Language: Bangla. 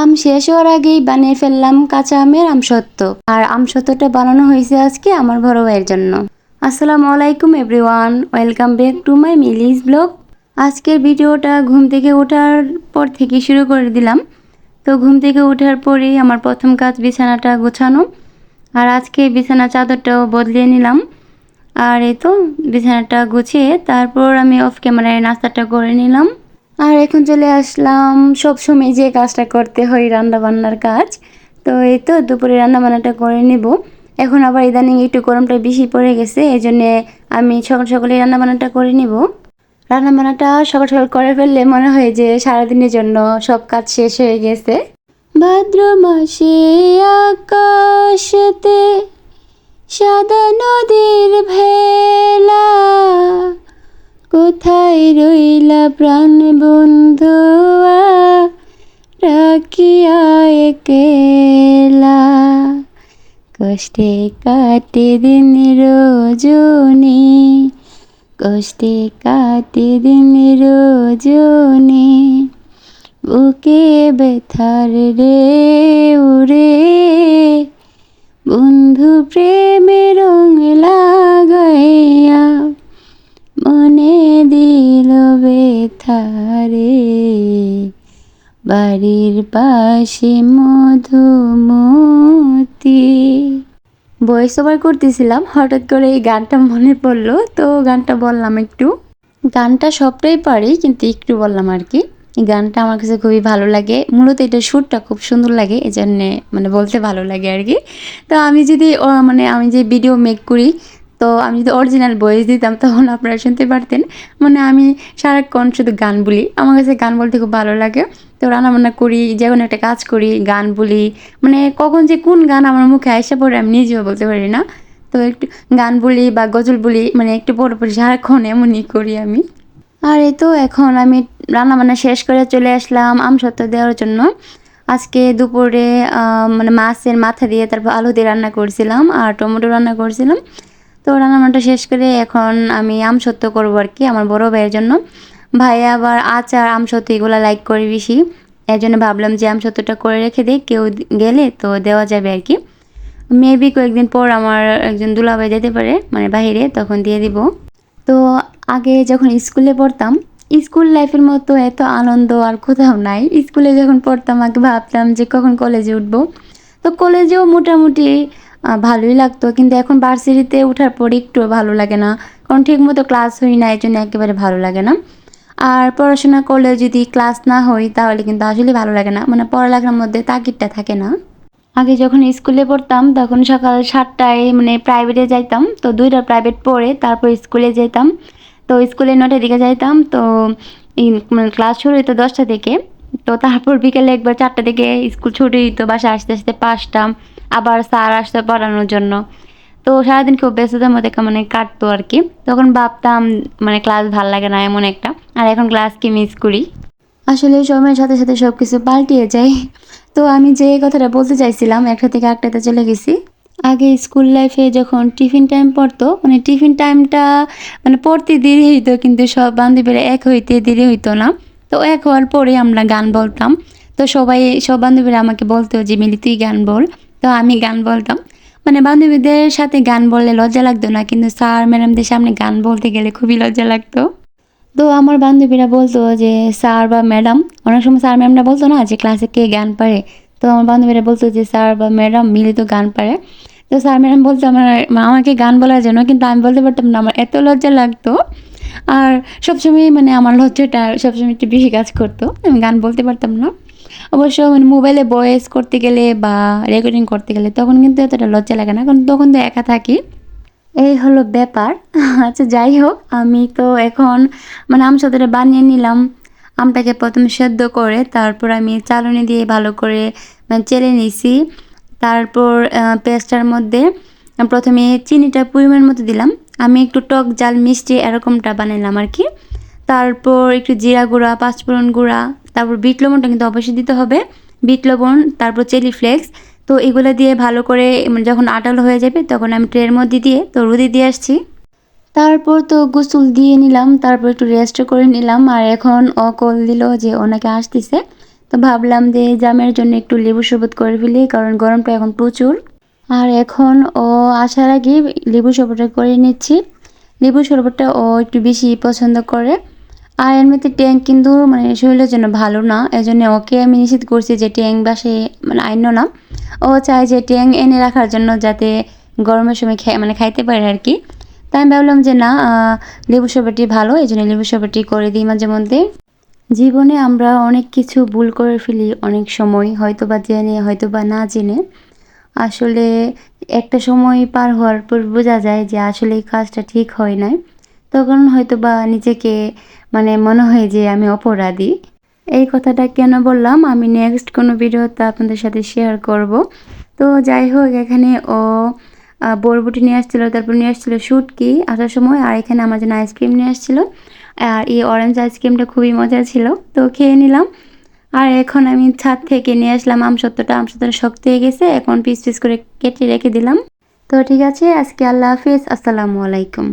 আম শেষ হওয়ার আগেই বানিয়ে ফেললাম কাঁচা আমের আমসত্ত্ব। আর আমসত্ত্বটা বানানো হয়েছে আজকে আমার বড় ভাইয়ের জন্য। আসসালামু আলাইকুম, everyone. Welcome back to my Milly's blog. আজকের ভিডিওটা ঘুম থেকে ওঠার পর থেকে শুরু করে দিলাম। তো ঘুম থেকে ওঠার পরেই আমার প্রথম কাজ বিছানাটা গোছানো। আর আজকে বিছানা চাদরটাও বদলিয়ে নিলাম। আর এই তো বিছানাটা গুছিয়ে তারপর আমি অফ ক্যামেরায় নাস্তাটা করে নিলাম। আর এখন চলে আসলাম সব সময় যে কাজটা করতে হয় রান্না বান্নার কাজ। তো এই তো দুপুরে রান্না বান্নাটা করে নেব। এখন আবার ইদানিং একটু গরমটা বেশি পড়ে গেছে এই জন্যে আমি সকাল সকালে রান্না বান্নাটা করে নিব। রান্না বান্নাটা সকাল সকাল করে ফেললে মনে হয় যে সারাদিনের জন্য সব কাজ শেষ হয়ে গেছে। ভাদ্র মাসে আকাশেতে সাদা নদীর ভেলা। কোথায় রইলা প্রাণ বন্ধুয়া? রাখিয়া একেলা। কষ্টে কাটে দিন রজনী। কষ্টে কাটে দিন রজনী। বুকে ব্যথার রে উরে বন্ধু প্রেমে রং বেথারে বাড়ির পাশে মধুমতি। ভয়েস ওভার করতেছিলাম, হঠাৎ করে এই গানটা মনে পড়ল, তো গানটা বললাম একটু। গানটা সবটাই পারি, কিন্তু একটু বললাম আর কি। গানটা আমার কাছে খুবই ভালো লাগে। মূলত এটা সুরটা খুব সুন্দর লাগে এই জন্যে মানে বলতে ভালো লাগে আর কি। তো আমি যদি মানে আমি যে ভিডিও মেক করি তো আমি যদি অরিজিনাল ভয়েস দিতাম, তখন আপনারা শুনতে পারতেন। মানে আমি সারাক্ষণ শুধু গান বলি। আমার কাছে গান বলতে খুব ভালো লাগে। তো রান্নাবান্না করি, যে কোনো একটা কাজ করি, গান বলি। মানে কখন যে কোন গান আমার মুখে আইসা পড়ে, আমি নিজেও বলতে পারি না। তো একটু গান বলি বা গজল বলি মানে একটু পরে পরে সারাক্ষণ এমনই করি আমি। আর এই তো এখন আমি রান্নাবান্না শেষ করে চলে আসলাম আমসত্ত্ব দেওয়ার জন্য। আজকে দুপুরে মানে মাছের মাথা দিয়ে তারপর আলু দিয়ে রান্না করছিলাম আর টমেটো রান্না করছিলাম। তো রান্নাবান্নাটা শেষ করে এখন আমি আমসত্ত্ব করব আর কি আমার বড় ভাইয়ের জন্য। ভাই আবার আচার আমসত্ত্ব এগুলো লাইক করে বেশি। এর জন্য ভাবলাম যে আমসত্ত্বটা করে রেখে দিই, কেউ গেলে তো দেওয়া যাবে আর কি। মেবি কয়েকদিন পর আমার একজন দুলাভাই যেতে পারে মানে বাইরে তখন দিয়ে দিব। তো আগে যখন স্কুলে পড়তাম স্কুল লাইফের মতো এত আনন্দ আর কোথাও নাই। স্কুলে যখন পড়তাম, আগে ভাবতাম যে কখন কলেজে উঠবো। তো কলেজেও মোটামুটি ভালোই লাগতো। কিন্তু এখন ভার্সিটিতে ওঠার পর একটু ভালো লাগে না। কারণ ঠিক মতো ক্লাস হই না এই জন্য একেবারে ভালো লাগে না। আর পড়াশোনা করলে যদি ক্লাস না হই, তাহলে কিন্তু আসলে ভালো লাগে না। মানে পড়ালেখার মধ্যে তাগিদটা থাকে না। আগে যখন স্কুলে পড়তাম, তখন সকাল সাতটায় মানে প্রাইভেটে যাইতাম। তো দুইটা প্রাইভেট পড়ে, তারপর স্কুলে যেতাম তো স্কুলে নটার দিকে যাইতাম। তো এই- মানে ক্লাস শুরু হতো দশটা থেকে। তো তারপর বিকেলে একবার চারটা থেকে স্কুল ছুটি দিত বাসা আসতে আসতে পাঁচটা, আবার স্যার আসতো পড়ানোর জন্য। তো সারাদিন খুব ব্যস্ততার মধ্যে মানে কাটতো আর কি তখন ভাবতাম মানে ক্লাস ভালো লাগে না এমন একটা। আর এখন ক্লাসকে মিস করি। আসলে সময়ের সাথে সাথে সব কিছু পাল্টিয়ে যায়। তো আমি যে কথাটা বলতে চাইছিলাম, একটা থেকে একটাতে চলে গেছি। আগে স্কুল লাইফে যখন টিফিন টাইম পড়তো মানে টিফিন টাইমটা মানে পড়তে দেরি হইতো, কিন্তু সব বান্ধবীরা এক হইতে দেরি হইতো না। তো এক হওয়ার পরে আমরা গান বলতাম। তো সবাই, সব বান্ধবীরা আমাকে বলতো যে, মিলি, তুই গান বল। তো আমি গান বলতাম। মানে বান্ধবীদের সাথে গান বললে লজ্জা লাগতো না, কিন্তু স্যার, ম্যাডামদের সামনে গান বলতে গেলে খুবই লজ্জা লাগতো। তো আমার বান্ধবীরা বলতো যে, স্যার বা ম্যাডাম, অনেক সময় স্যার, ম্যামরা বলতো না যে, ক্লাসে কে গান পারে? তো আমার বান্ধবীরা বলতো যে, স্যার বা ম্যাডাম মিলে তো গান পারে। তো স্যার, ম্যাডাম বলতো, আমার আমাকে গান বলার জন্য, কিন্তু আমি বলতে পারতাম না, আমার এত লজ্জা লাগতো। আর সবসময় মানে আমার লজ্জাটা সবসময় একটু বেশি কাজ করতো। আমি গান বলতে পারতাম না। অবশ্য মানে মোবাইলে ভয়েস করতে গেলে বা রেকর্ডিং করতে গেলে তখন কিন্তু এতটা লজ্জা লাগে না। কারণ তখন তো একা থাকি। এই হলো ব্যাপার। আচ্ছা যাই হোক, আমি তো এখন মানে আম সতটা বানিয়ে নিলাম। আমটাকে প্রথমে সেদ্ধ করে তারপর আমি চালনি দিয়ে ভালো করে মানে চেলে নিছি। তারপর পেস্টার মধ্যে প্রথমে চিনিটা পরিমাণ মতো দিলাম। আমি একটু টক জাল, মিষ্টি এরকমটা বানাইলাম আর কি। তারপর একটু জিরা গুঁড়া, পাঁচফোড়ন গুঁড়া, তারপর বিট লবণটা কিন্তু অবশ্যই দিতে হবে। বিট লবণ, তারপর চিলি ফ্লেক্স। তো এগুলো দিয়ে ভালো করে মানে যখন আটালো হয়ে যাবে তখন আমি ট্রের মধ্যে দিয়ে, তো রুদি দিয়ে আসছি। তারপর তো গোসল দিয়ে নিলাম, তারপর একটু রেস্ট করে নিলাম। আর এখন ও কল দিল যে ওনাকে আসতেছে। তো ভাবলাম যে জামের জন্য একটু লেবু শরবত করে ফেলি, কারণ গরমটা এখন প্রচুর। আর এখন ও আসার আগে লেবু শরবতটা করে নিচ্ছি। লেবু শরবতটা ও একটু বেশি পছন্দ করে। আর এমনিতে ট্যাং কিন্তু মানে শরীরের জন্য ভালো না, এজন্য ওকে আমি নিষেধ করছি যে ট্যাং বাসে মানে আইনো না। ও চায় যে ট্যাং এনে রাখার জন্য যাতে গরমের সময় খাই মানে খাইতে পারে আর কি। তাই আমি ভাবলাম যে না লেবু শরবতটি ভালো এই জন্য লেবু শরবতটি করে দিই মাঝে মধ্যে। জীবনে আমরা অনেক কিছু ভুল করে ফেলি অনেক সময় হয়তো বা জেনে হয়তো বা না জেনে। আসলে একটা সময় পার হওয়ার পর বোঝা যায় যে আসলে এই কাজটা ঠিক হয় নাই। তখন হয়তো বা নিজেকে মানে মনে হয় যে আমি অপরাধী। এই কথাটা কেন বললাম? আমি নেক্সট কোনো ভিডিওতে আপনাদের সাথে শেয়ার করব। তো যাই হোক, এখানে ও বরবটি নিয়ে আসছিল, তারপর নিয়ে আসছিল শুটকি আসার সময়, আর এখানে আমার জন্য আইসক্রিম নিয়ে আসছিল। আর এই অরেঞ্জ আইসক্রিমটা খুবই মজা ছিল। তো খেয়ে নিলাম। আর এখন আমি ছাদ থেকে নিয়ে আসলাম আম সত্যটা আম সত্যটা শক্ত হয়ে গেছে, এখন পিস পিস করে কেটে রেখে দিলাম। তো ঠিক আছে, আজকে আল্লাহ হাফিজ, আসসালামু আলাইকুম।